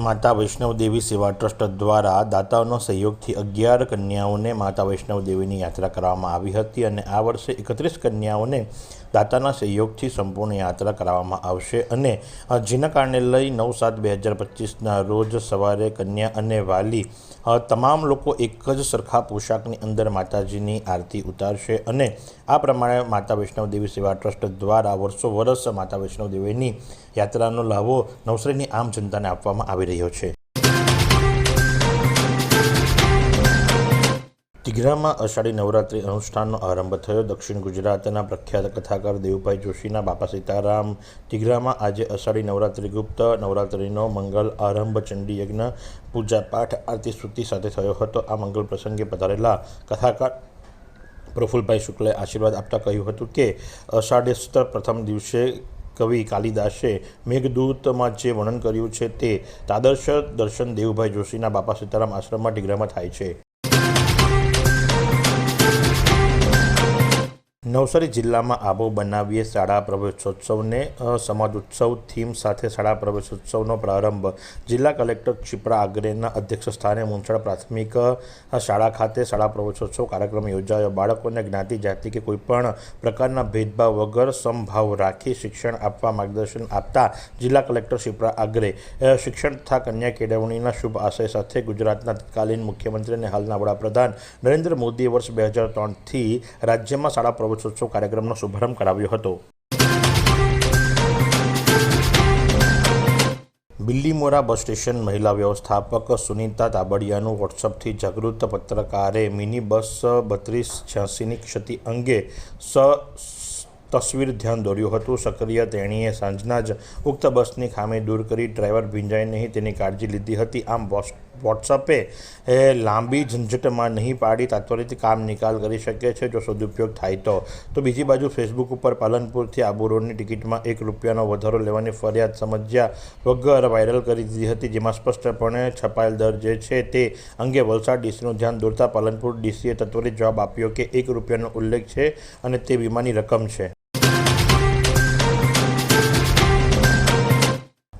માતા વૈષ્ણવ દેવી સેવા ટ્રસ્ટ દ્વારા દાતાઓનો સહયોગથી અગિયાર કન્યાઓને માતા વૈષ્ણવ દેવીની યાત્રા કરવામાં આવી હતી અને આ વર્ષે એકત્રીસ કન્યાઓને દાતાના સહયોગથી સંપૂર્ણ યાત્રા કરાવવામાં આવશે અને જેના કારણે લઈ નવ સાત બે હજાર પચીસના રોજ સવારે કન્યા અને વાલી તમામ લોકો એક જ સરખા પોશાકની અંદર માતાજીની આરતી ઉતારશે અને આ પ્રમાણે માતા વૈષ્ણવદેવી સેવા ટ્રસ્ટ દ્વારા વર્ષો વર્ષ માતા વૈષ્ણવ દેવીની યાત્રાનો લાભો નવસારીની આમ જનતાને આપવામાં આવી રહ્યો છે. તિઘરામાં અષાઢી નવરાત્રિ અનુષ્ઠાનનો આરંભ થયો. દક્ષિણ ગુજરાતના પ્રખ્યાત કથાકાર દેવભાઈ જોશીના બાપા સીતારામ તિઘરામાં આજે અષાઢી નવરાત્રિ ગુપ્ત નવરાત્રિનો મંગલ આરંભ, ચંડી યજ્ઞ, પૂજા પાઠ, આરતી, સ્તુતિ સાથે થયો હતો. આ મંગલ પ્રસંગે પધારેલા કથાકાર પ્રફુલભાઈ શુક્લે આશીર્વાદ આપતા કહ્યું હતું કે અષાઢસ્ત પ્રથમ દિવસે કવિ કાલિદાસે મેઘદૂતમાં જે વર્ણન કર્યું છે તે તાદર્શ દર્શન દેવુભાઈ જોશીના બાપા સીતારામ આશ્રમમાં ડિગ્રામાં થાય છે. નવસારી જિલ્લામાં આબો બનાવીએ શાળા પ્રવેશોત્સવને સમાજ ઉત્સવ થીમ સાથે શાળા પ્રવેશોત્સવનો પ્રારંભ. જિલ્લા કલેક્ટર ક્ષિપ્રા આગ્રેના અધ્યક્ષ સ્થાને મુંછળ પ્રાથમિક શાળા ખાતે શાળા પ્રવેશોત્સવ કાર્યક્રમ યોજાયો. બાળકોને જ્ઞાતિ, જાતિ કે કોઈપણ પ્રકારના ભેદભાવ વગર સમભાવ રાખી શિક્ષણ આપવા માર્ગદર્શન આપતા જિલ્લા કલેક્ટર ક્ષિપ્રા આગ્રે શિક્ષણ તથા કન્યા કેળવણીના શુભ આશય સાથે ગુજરાતના તત્કાલીન મુખ્યમંત્રી અને હાલના વડાપ્રધાન નરેન્દ્ર મોદીએ વર્ષ બે હજાર ત્રણથી રાજ્યમાં શાળા પ્રવેશોત્સવ કાર્યક્રમનો શુભારંભ કરાવ્યો હતો. બિલ્લીમોરા બસ સ્ટેશન મહિલા વ્યવસ્થાપક સુનીતા તાબડિયાનું વોટ્સઅપથી જાગૃત પત્રકારે મિની બસ બત્રીસ છ્યાસીની ક્ષતિ અંગે સ તસવીર ધ્યાન દોર્યું હતું. સક્રિય તેણીએ સાંજના જ ઉક્ત બસની ખામી દૂર કરી ડ્રાઈવર ભીંજાય નહીં તેની કાળજી લીધી હતી. આમ વોસ- વોટ્સઅપે એ લાંબી ઝંઝટમાં નહીં પાડી તાત્પર્યથી કામ નિકાલ કરી શકે છે જો સદુપયોગ થાય તો. તો બીજી બાજુ ફેસબુક ઉપર પાલનપુરથી આબુ રોડની ટિકિટમાં એક રૂપિયાનો વધારો લેવાની ફરિયાદ સમજ્યા વગર વાયરલ કરી દીધી હતી, જેમાં સ્પષ્ટપણે છપાયેલ દર જે છે તે અંગે વલસાડ ડીસીનું ધ્યાન દોરતા પાલનપુર ડીસીએ તત્વરિત જવાબ આપ્યો કે એક રૂપિયાનો ઉલ્લેખ છે અને તે વીમાની રકમ છે.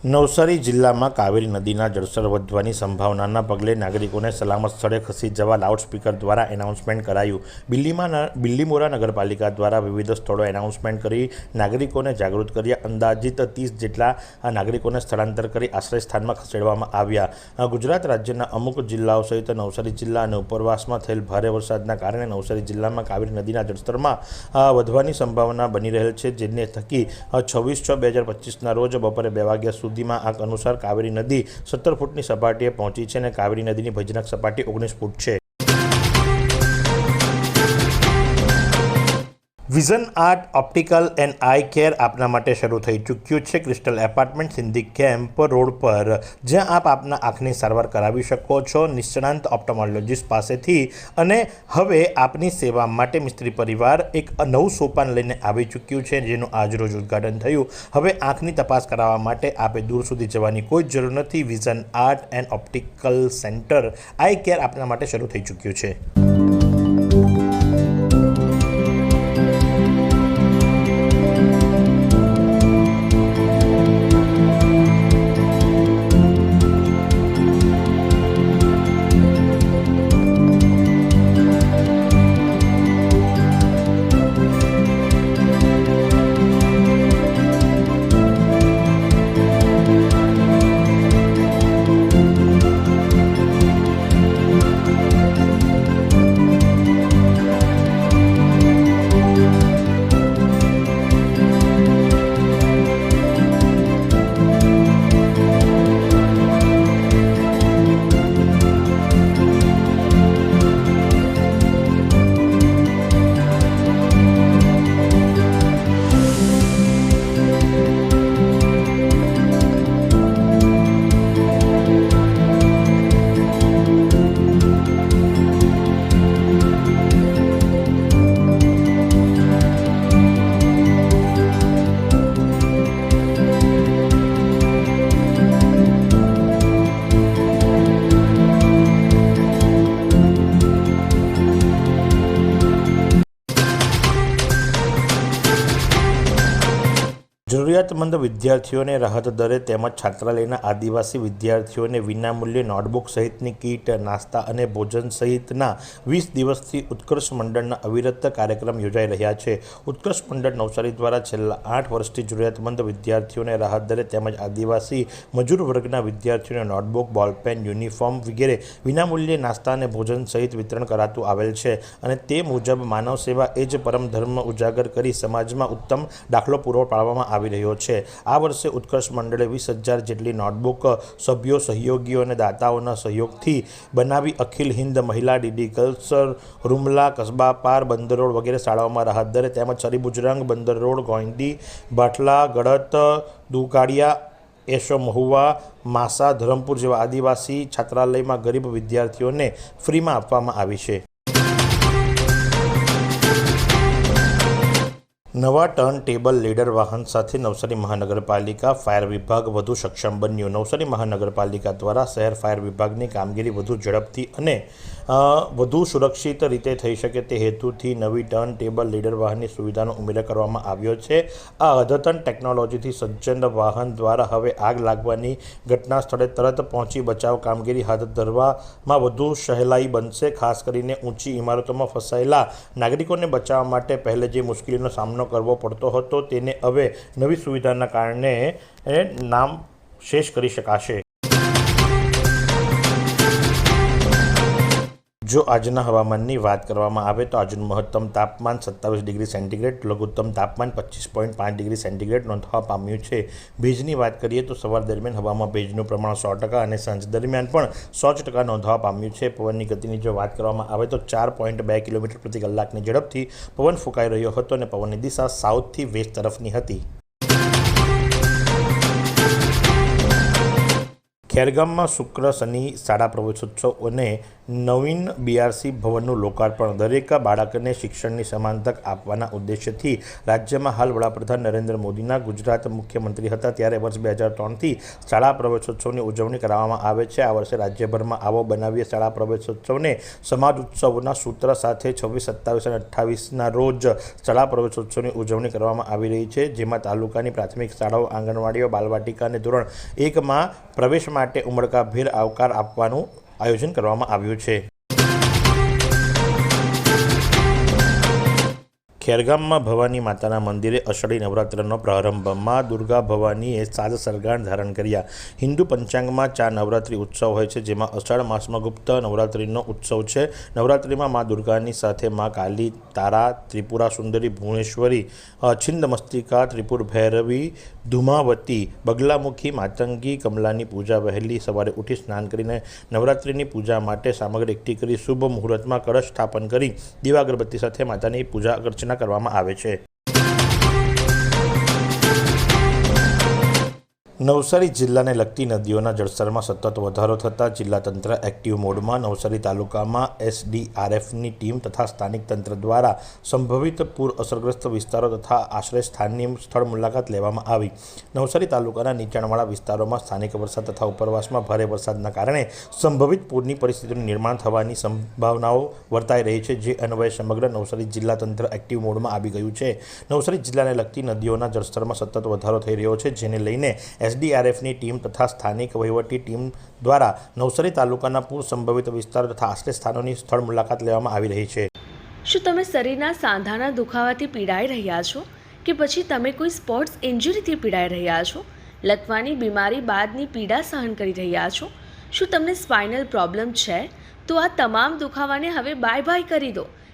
નવસારી જિલ્લામાં કાવેરી નદીના જળસ્તર વધવાની સંભાવનાના પગલે નાગરિકોને સલામત સ્થળે ખસી જવા લાઉડસ્પીકર દ્વારા એનાઉન્સમેન્ટ કરાયું. બિલ્લીમાં બિલ્લીમોરા નગરપાલિકા દ્વારા વિવિધ સ્થળો એનાઉન્સમેન્ટ કરી નાગરિકોને જાગૃત કર્યા. અંદાજિત ત્રીસ જેટલા નાગરિકોને સ્થળાંતર કરી આશ્રય સ્થાનમાં ખસેડવામાં આવ્યા. ગુજરાત રાજ્યના અમુક જિલ્લાઓ સહિત નવસારી જિલ્લા અને ઉપરવાસમાં થયેલ ભારે વરસાદના કારણે નવસારી જિલ્લામાં કાવેરી નદીના જળસ્તરમાં વધવાની સંભાવના બની રહેલ છે, જેને થકી છવ્વીસ છ બે હજાર પચીસના રોજ બપોરે બે વાગ્યા સુધીમાં આંક અનુસાર કાવેરી નદી સત્તર ફૂટની સપાટીએ પહોંચી છે અને કાવેરી નદીની ભજનક સપાટી ઓગણીસ ફૂટ છે. Vision, Art, optical and eye care આપના માટે શરૂ થઈ ચૂક્યું છે Crystal apartment Sindhi camp road પર, જ્યાં આપ આપના આંખની સારવાર કરાવી શકો છો, નિષ્ણાંત ઓપ્ટોમોલોજીસ્ટ પાસેથી. અને હવે આપની સેવા માટે મિસ્ત્રી પરિવાર એક નવું સોપાન લઈને આવી ચૂક્યું છે, જેનું આજરોજ ઉદ્ઘાટન થયું. હવે આંખની તપાસ કરાવવા માટે આપે દૂર સુધી જવાની કોઈ જરૂર નથી. Vision, Art and optical centre eye care આપના માટે શરૂ થઈ ચૂક્યું છે. જરૂરિયાતમંદ વિદ્યાર્થીઓને રાહત દરે તેમજ છાત્રાલયના આદિવાસી વિદ્યાર્થીઓને વિનામૂલ્યે નોટબુક સહિતની કીટ, નાસ્તા અને ભોજન સહિતના વીસ દિવસથી ઉત્કર્ષ મંડળના અવિરત કાર્યક્રમ યોજાઈ રહ્યા છે. ઉત્કર્ષ મંડળ નવસારી દ્વારા છેલ્લા આઠ વર્ષથી જરૂરિયાતમંદ વિદ્યાર્થીઓને રાહત દરે તેમજ આદિવાસી મજૂર વર્ગના વિદ્યાર્થીઓને નોટબુક, બોલપેન, યુનિફોર્મ વગેરે વિનામૂલ્યે નાસ્તા અને ભોજન સહિત વિતરણ કરાતું આવેલ છે અને તે મુજબ માનવ સેવા એ જ પરમ ધર્મ ઉજાગર કરી સમાજમાં ઉત્તમ દાખલો પૂરો પાડવામાં આવી રહ્યો છે. આ વર્ષે ઉત્કર્ષ મંડળે વીસ હજાર જેટલી નોટબુક, સભ્યો, સહયોગીઓ અને દાતાઓના સહયોગથી બનાવી અખિલ હિન્દ મહિલા ડીડી ગર્લ્સ રૂમલા, કસબા, પાર, બંદર રોડ વગેરે શાળાઓમાં રાહત દરે તેમજ સરીબુજરાંગ બંદર રોડ, ગોંડી, બાટલા ગળત દુકાળિયા, એશો મહુવા, માસા, ધરમપુર જેવા આદિવાસી છાત્રાલયમાં ગરીબ વિદ્યાર્થીઓને ફ્રીમાં આપવામાં આવી છે. નવા ટર્ન ટેબલ લીડર વાહન સાથે નવસારી મહાનગરપાલિકા ફાયર વિભાગ વધુ સક્ષમ બન્યું. નવસારી મહાનગરપાલિકા દ્વારા શહેર ફાયર વિભાગની કામગીરી વધુ ઝડપથી અને વધુ સુરક્ષિત રીતે થઈ શકે તે હેતુથી નવી ટર્ન ટેબલ લીડર વાહનની સુવિધાનો ઉમેરો કરવામાં આવ્યો છે. આ અદ્યતન ટેકનોલોજીથી સજ્જન વાહન દ્વારા હવે આગ લાગવાની ઘટના સ્થળે તરત પહોંચી બચાવ કામગીરી હાથ ધરવામાં વધુ સહેલાઈ બનશે. ખાસ કરીને ઊંચી ઇમારતોમાં ફસાયેલા નાગરિકોને બચાવવા માટે પહેલે જે મુશ્કેલીનો સામનો કરવો પડતો હતો તેને હવે નવી સુવિધાના કારણે નામ શેષ કરી શકાશે. જો આજના હવામાનની વાત કરવામાં આવે તો આજનું મહત્તમ તાપમાન સત્તાવીસ ડિગ્રી સેન્ટીગ્રેડ, લઘુત્તમ તાપમાન પચીસ પોઈન્ટ પાંચ ડિગ્રી સેન્ટીગ્રેડ નોંધવા પામ્યું છે. ભેજની વાત કરીએ તો સવાર દરમિયાન હવામાં ભેજનું પ્રમાણ સો ટકા અને સાંજ દરમિયાન પણ સો ટકા નોંધવા પામ્યું છે. પવનની ગતિની જો વાત કરવામાં આવે તો ચાર પોઈન્ટ બે કિલોમીટર પ્રતિ કલાકની ઝડપથી પવન ફૂંકાઈ રહ્યો હતો અને પવનની દિશા સાઉથથી વેસ્ટ તરફની હતી. ખેરગામમાં શુક્ર, શનિ શાળા પ્રવેશોત્સવ અને નવીન બીઆરસી ભવનનું લોકાર્પણ દરેક બાળકને શિક્ષણની સમાન તક આપવાના ઉદ્દેશ્યથી રાજ્યમાં હાલ વડાપ્રધાન નરેન્દ્ર મોદીના ગુજરાત મુખ્યમંત્રી હતા ત્યારે વર્ષ બે હજાર ત્રણથી શાળા પ્રવેશોત્સવની ઉજવણી કરવામાં આવે છે. આ વર્ષે રાજ્યભરમાં આવો બનાવીએ શાળા પ્રવેશોત્સવને સમાજ ઉત્સવના સૂત્ર સાથે છવ્વીસ, સત્તાવીસ અને અઠ્ઠાવીસના રોજ શાળા પ્રવેશોત્સવની ઉજવણી કરવામાં આવી રહી છે, જેમાં તાલુકાની પ્રાથમિક શાળાઓ, આંગણવાડીઓ, બાલવાટિકા અને ધોરણ એકમાં પ્રવેશ માટે ઉમળકાભેર આવકાર આપવાનું આયોજન કરવામાં આવ્યું છે. ખેરગામમાં ભવાની માતાના મંદિરે અષાઢી નવરાત્રનો પ્રારંભ. માં દુર્ગા ભવાનીએ સાજ સરગાણ ધારણ કર્યા. હિન્દુ પંચાંગમાં ચાર નવરાત્રિ ઉત્સવ હોય છે, જેમાં અષાઢ માસમાં ગુપ્ત નવરાત્રિનો ઉત્સવ છે. નવરાત્રિમાં મા દુર્ગાની સાથે મા કાલી, તારા, ત્રિપુરા સુંદરી, ભુવનેશ્વરી મસ્તિકા, ત્રિપુર ભૈરવી, ધુમાવતી, બગલામુખી, માતંગી, કમલાની પૂજા વહેલી સવારે ઉઠી સ્નાન કરીને નવરાત્રિની પૂજા માટે સામગ્રી એકઠી કરી શુભ મુહૂર્તમાં કળશ સ્થાપન કરી દીવા અગરબત્તી સાથે માતાની પૂજા અર્ચના કરવામાં આવે છે. નવસારી જિલ્લાને લગતી નદીઓના જળસ્તરમાં સતત વધારો થતાં જિલ્લા તંત્ર એક્ટિવ મોડમાં નવસારી તાલુકામાં એસડીઆરએફની ટીમ તથા સ્થાનિક તંત્ર દ્વારા સંભવિત પૂર અસરગ્રસ્ત વિસ્તારો તથા આશ્રય સ્થાનની સ્થળ મુલાકાત લેવામાં આવી. નવસારી તાલુકાના નીચાણવાળા વિસ્તારોમાં સ્થાનિક વરસાદ તથા ઉપરવાસમાં ભારે વરસાદના કારણે સંભવિત પૂરની પરિસ્થિતિનું નિર્માણ થવાની સંભાવનાઓ વર્તાઈ રહી છે, જે અન્વયે સમગ્ર નવસારી જિલ્લા તંત્ર એક્ટિવ મોડમાં આવી ગયું છે. નવસારી જિલ્લાને લગતી નદીઓના જળસ્તરમાં સતત વધારો થઈ રહ્યો છે, જેને લઈને એસડીઆરએફની ટીમ તથા સ્થાનિક વહીવટી ટીમ દ્વારા નવસારી તાલુકાના પૂર સંભવિત વિસ્તારો તથા આશ્રય સ્થાનોની સ્થળ મુલાકાત લેવામાં આવી રહી છે. શું તમે શરીરના સાંધાના દુખાવાથી પીડાઈ રહ્યા છો? કે પછી તમે કોઈ સ્પોર્ટ્સ ઇન્જરીથી પીડાઈ રહ્યા છો? લકવાની બીમારી બાદની પીડા સહન કરી રહ્યા છો? શું તમને સ્પાઇનલ પ્રોબ્લેમ છે? તો આ તમામ દુખાવાને હવે બાય બાય કરી દો.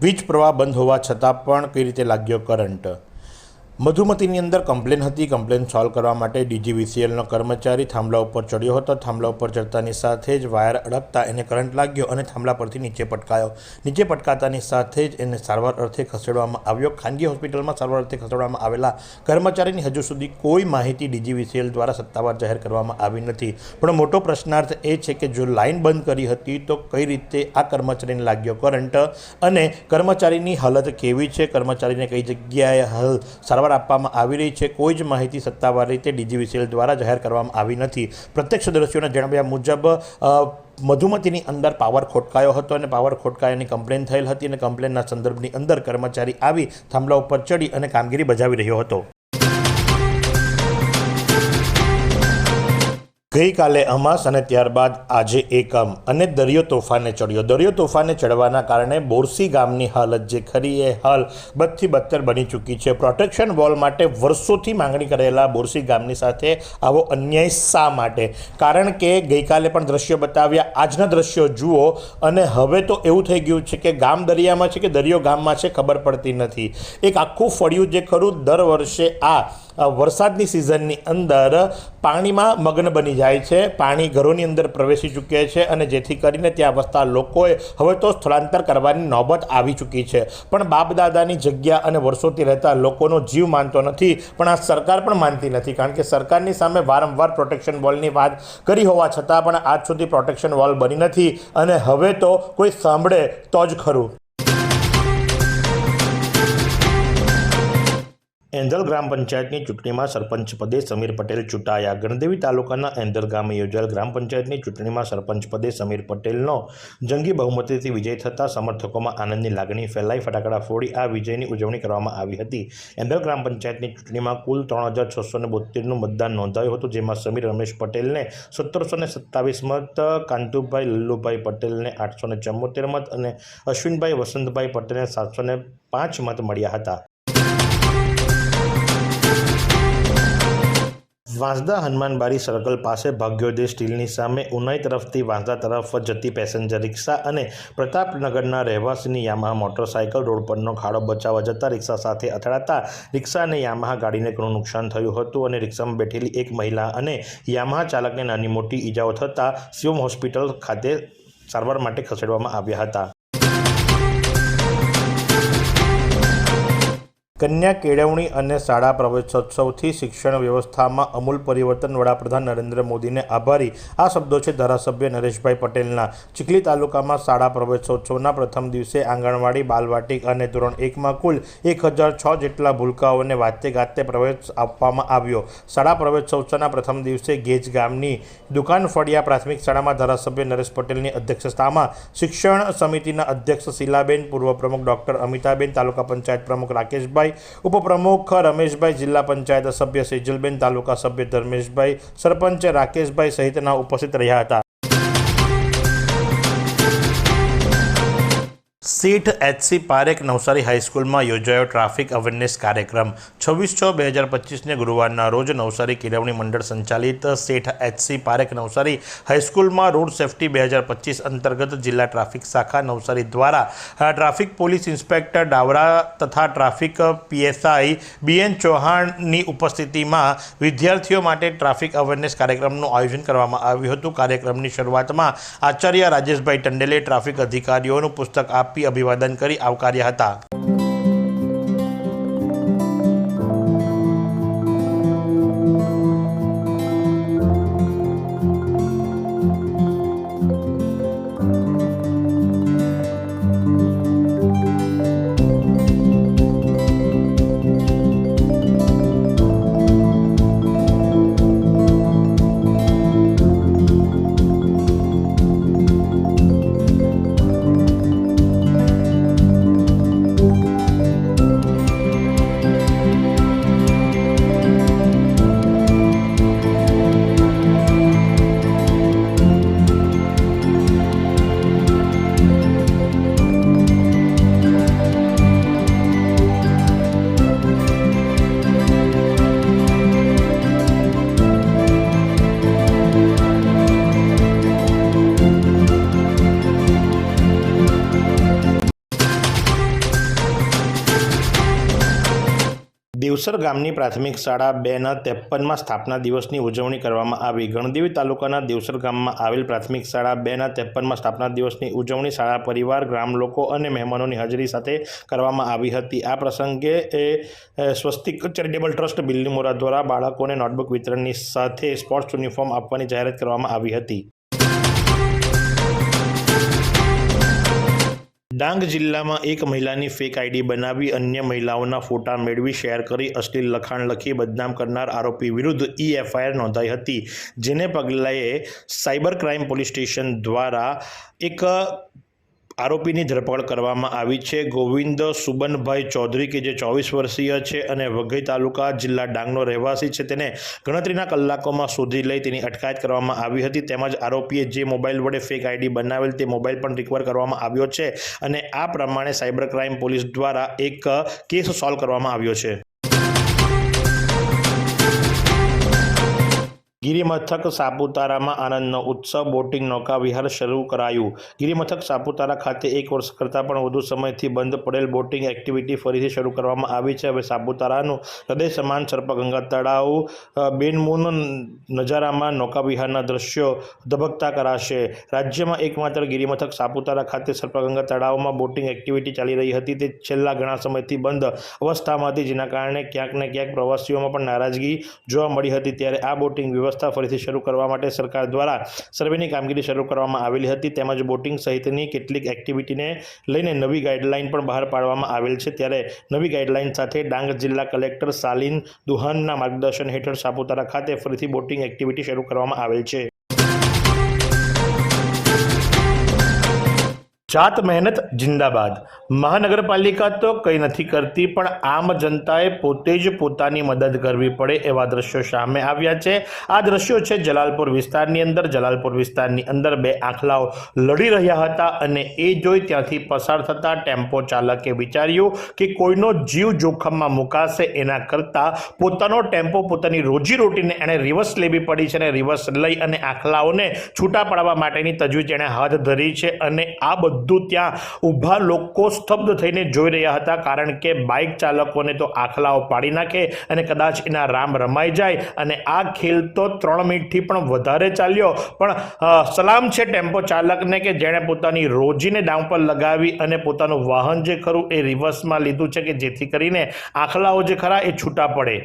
વીજ પ્રવાહ બંધ હોવા છતાં પણ કઈ રીતે લાગ્યો કરંટ? મધુમતીની અંદર કમ્પ્લેન હતી. કમ્પ્લેન સોલ્વ કરવા માટે ડીજીવીસીએલનો કર્મચારી થાંભલા ઉપર ચડ્યો હતો. થાંભલા ઉપર ચડતાની સાથે જ વાયર અડકતા એને કરંટ લાગ્યો અને થાંભલા પરથી નીચે પટકાયો. નીચે પટકાતાની સાથે જ એને સારવાર અર્થે ખસેડવામાં આવ્યો. ખાનગી હોસ્પિટલમાં સારવાર અર્થે ખસેડવામાં આવેલા કર્મચારીની હજુ સુધી કોઈ માહિતી ડીજીવીસીએલ દ્વારા સત્તાવાર જાહેર કરવામાં આવી નથી. પણ મોટો પ્રશ્નાર્થ એ છે કે જો લાઇન બંધ કરી હતી તો કઈ રીતે આ કર્મચારીને લાગ્યો કરંટ? અને કર્મચારીની હાલત કેવી છે? કર્મચારીને કઈ જગ્યાએ હાલ સારવાર આપવામાં આવી રહી છે. કોઈ જ માહિતી સત્તાવાર રીતે ડીજીવીસીએલ દ્વારા જાહેર કરવામાં આવી નથી. પ્રત્યક્ષદર્શીઓના જણાવ્યા મુજબ મધુમતીની અંદર પાવર ખોટકાયો હતો અને પાવર ખોટકાયાની કમ્પ્લેન થયેલ હતી અને કમ્પ્લેનના સંદર્ભની અંદર કર્મચારી આવી થાંભલા ઉપર ચડી અને કામગીરી બજાવી રહ્યો હતો. ગઈકાલે અમાસ અને ત્યારબાદ આજે એકમ અને દરિયો તોફાને ચડ્યો. દરિયો તોફાને ચડવાના કારણે બોરસી ગામની હાલત જે ખરી એ હાલ બદથી બદતર બની ચૂકી છે. પ્રોટેક્શન વોલ માટે વર્ષોથી માંગણી કરેલા બોરસી ગામની સાથે આવો અન્યાય શા માટે? કારણ કે ગઈકાલે પણ દ્રશ્યો બતાવ્યા. આજના દ્રશ્યો જુઓ અને હવે તો એવું થઈ ગયું છે કે ગામ દરિયામાં છે કે દરિયો ગામમાં છે ખબર પડતી નથી. એક આખું ફળિયું જે ખરું દર વર્ષે આ વરસાદની સિઝનની અંદર પાણીમાં મગ્ન બની જાય છે. પાણી ઘરોની અંદર પ્રવેશી ચૂકે છે અને જેથી કરીને ત્યાં વસતા લોકોએ હવે તો સ્થળાંતર કરવાની નોબત આવી ચૂકી છે. પણ બાપદાદાની જગ્યા અને વર્ષોથી રહેતા લોકોનો જીવ માનતો નથી, પણ આ સરકાર પણ માનતી નથી. કારણ કે સરકારની સામે વારંવાર પ્રોટેક્શન વોલની વાત કરી હોવા છતાં પણ આજ સુધી પ્રોટેક્શન વોલ બની નથી અને હવે તો કોઈ સાંભળે તો જ ખરું. એંધલ ગ્રામ પંચાયતની ચૂંટણીમાં સરપંચ પદે સમીર પટેલ ચૂંટાયા. ગણદેવી તાલુકાના એંધલ ગામે યોજાયેલ ગ્રામ પંચાયતની ચૂંટણીમાં સરપંચ પદે સમીર પટેલનો જંગી બહુમતીથી વિજય થતાં સમર્થકોમાં આનંદની લાગણી ફેલાઈ. ફટાકડા ફોડી આ વિજયની ઉજવણી કરવામાં આવી હતી. એંધલ ગ્રામ પંચાયતની ચૂંટણીમાં કુલ ત્રણ હજાર છસો ને બોતેરનું મતદાન નોંધાયું હતું, જેમાં સમીર રમેશ પટેલને સત્તરસો ને સત્તાવીસ મત, કાંતુભાઈ લલ્લુભાઈ પટેલને આઠસો ને ચુમ્મોતેર મત અને અશ્વિનભાઈ વસંતભાઈ પટેલને સાતસો ને પાંચ મત મળ્યા હતા. વાંસદા હનુમાનબારી સર્કલ પાસે ભાગ્યોદય સ્ટીલની સામે ઉનાઈ તરફથી વાંસદા તરફ જતી પેસેન્જર રિક્ષા અને પ્રતાપનગરના રહેવાસીની યામાહા મોટરસાયકલ રોડ પરનો ખાડો બચાવવા જતાં રિક્ષા સાથે અથડાતા રિક્ષા અને યામાહા ગાડીને ઘણું નુકસાન થયું હતું અને રિક્ષામાં બેઠેલી એક મહિલા અને યામાહા ચાલકને નાની મોટી ઈજાઓ થતાં શિવમ હોસ્પિટલ ખાતે સારવાર માટે ખસેડવામાં આવ્યા હતા. કન્યા કેળવણી અને શાળા પ્રવેશોત્સવથી શિક્ષણ વ્યવસ્થામાં અમૂલ પરિવર્તન વડાપ્રધાન નરેન્દ્ર મોદીને આભારી. આ શબ્દો છે ધારાસભ્ય નરેશભાઈ પટેલના. ચીખલી તાલુકામાં શાળા પ્રવેશોત્સવના પ્રથમ દિવસે આંગણવાડી બાલવાટિક અને ધોરણ એકમાં કુલ એક હજાર છ જેટલા ભૂલકાઓને વાતે ગાતે પ્રવેશ આપવામાં આવ્યો. શાળા પ્રવેશોત્સવના પ્રથમ દિવસે ગેજ ગામની દુકાન ફળિયા પ્રાથમિક શાળામાં ધારાસભ્ય નરેશ પટેલની અધ્યક્ષતામાં શિક્ષણ સમિતિના અધ્યક્ષ શીલાબેન, પૂર્વ પ્રમુખ ડોક્ટર અમિતાબેન, તાલુકા પંચાયત પ્રમુખ રાકેશભાઈ ઉપપ્રમુખ રમેશભાઈ જિલ્લા પંચાયત સભ્ય સેજલબેન, તાલુકા સભ્ય ધર્મેશભાઈ, સરપંચ રાકેશભાઈ સહિતના ઉપસ્થિત રહ્યા હતા. સીટ એચસી પારેખ નવસારી હાઈસ્કૂલમાં યોજાયો ટ્રાફિક અવેરનેસ કાર્યક્રમ. છવ્વીસ છ બે હજાર પચીસને ગુરુવારના રોજ નવસારી કેળવણી મંડળ સંચાલિત શેઠ એચસી પારેખ નવસારી હાઈસ્કૂલમાં રોડ સેફટી બે હજાર પચીસ અંતર્ગત જિલ્લા ટ્રાફિક શાખા નવસારી દ્વારા ટ્રાફિક પોલીસ ઇન્સ્પેક્ટર ડાવરા તથા ટ્રાફિક પીએસઆઈ બીએન ચૌહાણની ઉપસ્થિતિમાં વિદ્યાર્થીઓ માટે ટ્રાફિક અવેરનેસ કાર્યક્રમનું આયોજન કરવામાં આવ્યું હતું. કાર્યક્રમની શરૂઆતમાં આચાર્ય રાજેશભાઈ ટંડેલે ટ્રાફિક અધિકારીઓનું પુસ્તક આપી અભિવાદન કરી આવકાર્યા હતા. દેવસર ગામની પ્રાથમિક શાળા બેના ત્રેપનમાં સ્થાપના દિવસની ઉજવણી કરવામાં આવી. ગણદેવી તાલુકાના દિવસર ગામમાં આવેલ પ્રાથમિક શાળા બેના ત્રેપનમાં સ્થાપના દિવસની ઉજવણી શાળા પરિવાર, ગ્રામ લોકો અને મહેમાનોની હાજરી સાથે કરવામાં આવી હતી. આ પ્રસંગે એ સ્વસ્તિક ચેરિટેબલ ટ્રસ્ટ બિલ્લીમોરા દ્વારા બાળકોને નોટબુક વિતરણની સાથે સ્પોર્ટ્સ યુનિફોર્મ આપવાની જાહેરાત કરવામાં આવી હતી. ડાંગ જિલ્લામાં એક મહિલાની ફેક આઈડી બનાવી અન્ય મહિલાઓના ફોટા મેળવી શેર કરી અશ્લીલ લખાણ લખી બદનામ કરનાર આરોપી વિરુદ્ધ ઈ એફઆઈઆર નોંધાઈ હતી, જેને પગલે સાયબર ક્રાઇમ પોલીસ સ્ટેશન દ્વારા એક આરોપીની ધરપકડ કરવામાં આવી છે. ગોવિંદ સુબનભાઈ ચૌધરી, કે જે ચોવીસ વર્ષીય છે અને વઘઈ તાલુકા જિલ્લા ડાંગનો રહેવાસી છે, તેને ગણતરીના કલાકોમાં શોધી લઈ તેની અટકાયત કરવામાં આવી હતી. તેમજ આરોપીએ જે મોબાઈલ વડે ફેક આઈડી બનાવેલ તે મોબાઈલ પણ રિકવર કરવામાં આવ્યો છે અને આ પ્રમાણે સાયબર ક્રાઇમ પોલીસ દ્વારા એક કેસ સોલ્વ કરવામાં આવ્યો છે. ગિરિમથક સાપુતારામાં આનંદનો ઉત્સવ, બોટિંગ, નૌકા વિહાર શરૂ કરાયું. ગિરિમથક સાપુતારા ખાતે એક વર્ષ કરતાં પણ વધુ સમયથી બંધ પડેલ બોટિંગ એક્ટિવિટી ફરીથી શરૂ કરવામાં આવી છે. હવે સાપુતારાનું હૃદય સમાન સર્પગંગા તળાવ બેનમૂન નજારામાં નૌકા વિહારના દ્રશ્યો ધબકતા કરાશે. રાજ્યમાં એકમાત્ર ગિરિમથક સાપુતારા ખાતે સર્પગંગા તળાવમાં બોટિંગ એક્ટિવિટી ચાલી રહી હતી. તે છેલ્લા ઘણા સમયથી બંધ અવસ્થામાં હતી, જેના કારણે ક્યાંક ને ક્યાંક પ્રવાસીઓમાં પણ નારાજગી જોવા મળી હતી. ત્યારે આ બોટિંગ વ્યવસ્થા ફરીથી શરૂ કરવા માટે સરકાર દ્વારા સર્વેની કામગીરી શરૂ કરવામાં આવેલી હતી. તેમજ બોટિંગ સહિતની કેટલીક એક્ટિવિટીને લઈને નવી ગાઈડલાઇન પણ બહાર પાડવામાં આવેલ છે. ત્યારે નવી ગાઈડલાઇન સાથે ડાંગ જિલ્લા કલેક્ટર સાલિન દુહાનના માર્ગદર્શન હેઠળ સાપુતારા ખાતે ફરીથી બોટિંગ એક્ટિવિટી શરૂ કરવામાં આવેલ છે. જાત મહેનત જિંદાબાદ. મહાનગરપાલિકા તો કંઈ નથી કરતી, પણ આમ જનતાએ પોતે જ પોતાની મદદ કરવી પડે એવા દ્રશ્યો સામે આવ્યા છે. આ દ્રશ્યો છે જલાલપુર વિસ્તારની અંદર. જલાલપુર વિસ્તારની અંદર બે આંખલાઓ લડી રહ્યા હતા અને એ જોઈ ત્યાંથી પસાર થતા ટેમ્પો ચાલકે વિચાર્યું કે કોઈનો જીવ જોખમમાં મુકાશે એના કરતાં પોતાનો ટેમ્પો પોતાની રોજીરોટીને એણે રિવર્સ લેવી પડી છે અને રિવર્સ લઈ અને આંખલાઓને છૂટા પાડવા માટેની તજવીજ એણે હાથ ધરી છે અને આ બધું ત્યાં ઊભા લોકો સ્તબ્ધ થઈને જોઈ રહ્યા હતા, કારણ કે બાઇક ચાલકોને તો આખલાઓ પાડી નાખે અને કદાચ એના રામ રમાઈ જાય અને આ ખેલ તો ત્રણ મિનિટથી પણ વધારે ચાલ્યો. પણ સલામ છે ટેમ્પો ચાલકને કે જેણે પોતાની રોજીને ડાઉન પર લગાવી અને પોતાનું વાહન જે ખરું એ રિવર્સમાં લીધું છે કે જેથી કરીને આખલાઓ જે ખરા એ છૂટા પડે.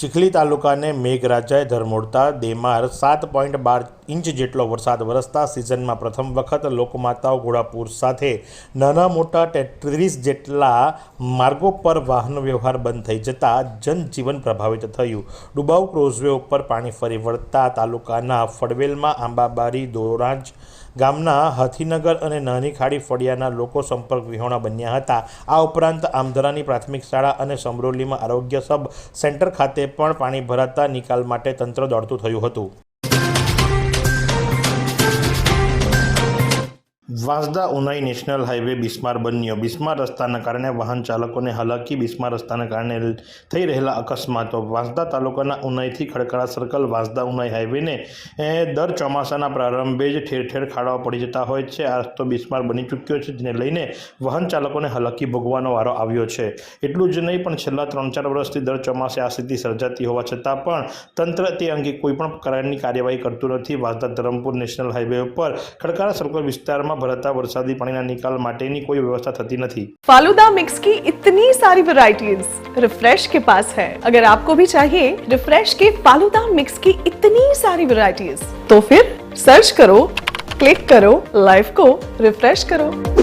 ચીખલી તાલુકાને મેઘરાજાએ ધરમોડતા દેમાર સાત પોઈન્ટ બાર ઇંચ જેટલો વરસાદ વરસતા સિઝનમાં પ્રથમ વખત લોકમાતાઓ ઘોડાપુર સાથે નાના મોટા તેત્રીસ જેટલા માર્ગો પર વાહન વ્યવહાર બંધ થઈ જતા જનજીવન પ્રભાવિત થયું. ડુબાઉ ક્રોઝવે ઉપર પાણી ફરી વળતા તાલુકાના ફળવેલમાં આંબાબારી દોરાજ ગામના હાથીનગર અને નાની ખાડી ફળિયાના લોકો સંપર્ક વિહોણા બન્યા હતા. આ ઉપરાંત આમધરાની પ્રાથમિક શાળા અને સમરોલીમાં આરોગ્ય સબ સેન્ટર ખાતે પણ પાણી ભરાતા નિકાલ માટે તંત્ર દોડતું થયું હતું. વાંસદા ઉનાઈ નેશનલ હાઈવે બિસ્માર બન્યો. બિસ્માર રસ્તાના કારણે વાહન ચાલકોને હાલાકી, બિસ્માર રસ્તાના કારણે થઈ રહેલા અકસ્માતો. વાંસદા તાલુકાના ઉનાઈથી ખડકડા સર્કલ વાંસદા ઉનાઈ હાઈવેને દર ચોમાસાના પ્રારંભે જ ઠેર ઠેર ખાડાઓ પડી જતા હોય છે. આ રસ્તો બિસ્માર બની ચૂક્યો છે, જેને લઈને વાહન ચાલકોને હાલાકી ભોગવાનો વારો આવ્યો છે. એટલું જ નહીં, પણ છેલ્લા ત્રણ ચાર વર્ષથી દર ચોમાસે આ સ્થિતિ સર્જાતી હોવા છતાં પણ તંત્ર તે અંગે કોઈપણ પ્રકારની કાર્યવાહી કરતું નથી. વાંસદા ધરમપુર નેશનલ હાઈવે ઉપર ખડકારા સર્કલ વિસ્તારમાં ભરાતા વરસાદી પાણીના નિકાલ માટેની કોઈ વ્યવસ્થા થતી નથી फालूदा मिक्स की इतनी सारी वैरायटीज रिफ्रेश के पास है अगर आपको भी चाहिए रिफ्रेश के फालूदा मिक्स की इतनी सारी वैरायटीज तो फिर सर्च करो क्लिक करो लाइफ को रिफ्रेश करो